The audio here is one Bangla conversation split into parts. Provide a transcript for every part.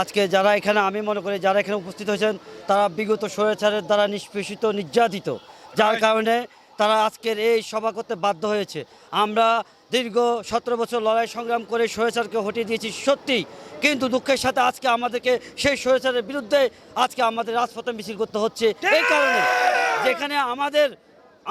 আজকে যারা এখানে, আমি মনে করি যারা এখানে উপস্থিত হয়েছেন, তারা বিগত স্বৈরাচারের দ্বারা নিষ্পেষিত, নির্যাতিত, যার কারণে তারা আজকের এই সভা করতে বাধ্য হয়েছে। আমরা দীর্ঘ সতেরো বছর লড়াই সংগ্রাম করে স্বৈরাচারকে হটিয়ে দিয়েছি সত্যি কিন্তু দুঃখের সাথে আজকে আমাদেরকে সেই স্বৈরাচারের বিরুদ্ধে আজকে আমাদের রাজপথে মিছিল করতে হচ্ছে। এই কারণে যেখানে আমাদের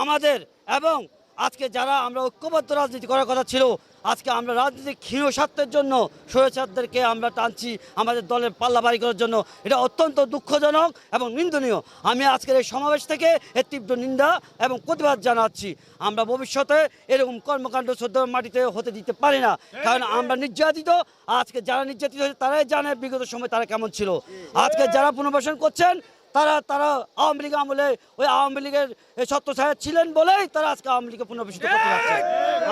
আমাদের এবং আজকে যারা আমরা ঐক্যবদ্ধ রাজনীতি করার কথা ছিল, আজকে আমরা রাজনীতির ক্ষীণ স্বার্থের জন্য স্বৈরাচারদেরকে আমরা টানছি আমাদের দলের পাল্লা বাড়ি করার জন্য। এটা অত্যন্ত দুঃখজনক এবং নিন্দনীয়। আমি আজকের এই সমাবেশ থেকে এর তীব্র নিন্দা এবং প্রতিবাদ জানাচ্ছি। আমরা ভবিষ্যতে এরকম কর্মকাণ্ড সদ্য মাটিতে হতে দিতে পারি না, কারণ আমরা নির্যাতিত। আজকে যারা নির্যাতিত হয়েছে, তারাই জানে বিগত সময় তারা কেমন ছিল। আজকে যারা পুনর্বাসন করছেন তারা তারা আওয়ামী লীগ আমলে ওই আওয়ামী লীগের সত্য ছায়া ছিলেন বলেই তারা আজকে আওয়ামী লীগকে পুনর্বাসিত করতে যাচ্ছে।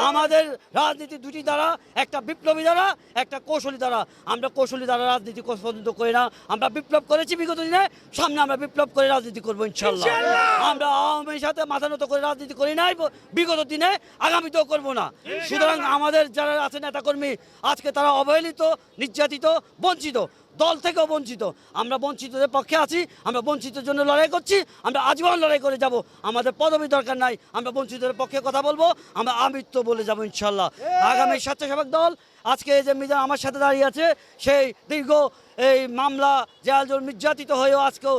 আমাদের রাজনীতি দুটি দ্বারা একটা বিপ্লবী দ্বারা একটা কৌশলী দ্বারা। আমরা কৌশলী দ্বারা রাজনীতি পছন্দ করি না। আমরা বিপ্লব করেছি বিগত দিনে সামনে আমরা বিপ্লব করে রাজনীতি করব ইনশাল্লাহ আমরা আওয়ামীর সাথে মাথা নত করে রাজনীতি করি নাই বিগত দিনে আগামীতেও করব না। সুতরাং আমাদের যারা আছে নেতাকর্মী আজকে তারা অবহেলিত নির্যাতিত বঞ্চিত। দল থেকেও বঞ্চিত। আমরা বঞ্চিতদের পক্ষে আছি আমরা বঞ্চিতের জন্য লড়াই করছি আমরা আজীবন লড়াই করে যাব। আমাদের পদবি দরকার নাই আমরা বঞ্চিতদের পক্ষে কথা বলব আমরা আমৃত্য বলে যাব ইনশাল্লাহ। আগামী স্বেচ্ছাসেবক দল আজকে এই যে মিজান আমার সাথে দাঁড়িয়ে আছে, সেই দীর্ঘ এই মামলা জেয়ালজোর নির্যাতিত হয়েও আজকেও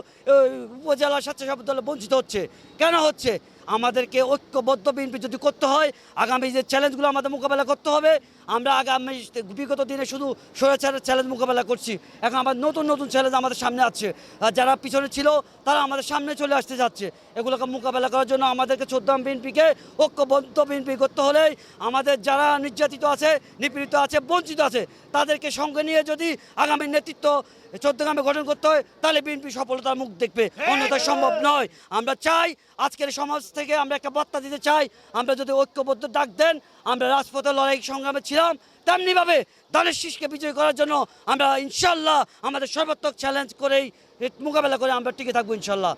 উপজেলা স্বেচ্ছাসেবক দলে বঞ্চিত হচ্ছে। কেন হচ্ছে? আমাদেরকে ঐক্যবদ্ধ বিএনপি যদি করতে হয়, আগামী যে চ্যালেঞ্জগুলো আমাদের মোকাবেলা করতে হবে, আমরা আগামী বিগত দিনে শুধু স্বৈরাচারের চ্যালেঞ্জ মোকাবেলা করছি। এখন আমার নতুন নতুন চ্যালেঞ্জ আমাদের সামনে আছে। যারা পিছনে ছিল, তারা আমাদের সামনে চলে আসতে যাচ্ছে। এগুলোকে মোকাবেলা করার জন্য আমাদেরকে চোদ্দাম বিএনপিকে ঐক্যবদ্ধ বিএনপি করতে হলেই আমাদের যারা নির্যাতিত আছে, নিপীড়িত আছে বঞ্চিত আছে তাদেরকে সঙ্গে নিয়ে যদি আগামী নেতৃত্ব চোদ্দগ্রামে গঠন করতে হয় তাহলে বিএনপি সফলতার মুখ দেখবে। অন্যথা সম্ভব নয়। আমরা চাই আজকের সমাজ থেকে আমরা একটা বার্তা দিতে চাই। আমরা যদি ঐক্যবদ্ধ ডাক দেন আমরা রাজপথে লড়াই সংগ্রামে ছিলাম তেমনিভাবে দানের শীষকে বিজয় করার জন্য আমরা ইনশাল্লাহ আমাদের সর্বাত্মক চ্যালেঞ্জ করেই মোকাবেলা করে আমরা টিকে থাকব ইনশাল্লাহ।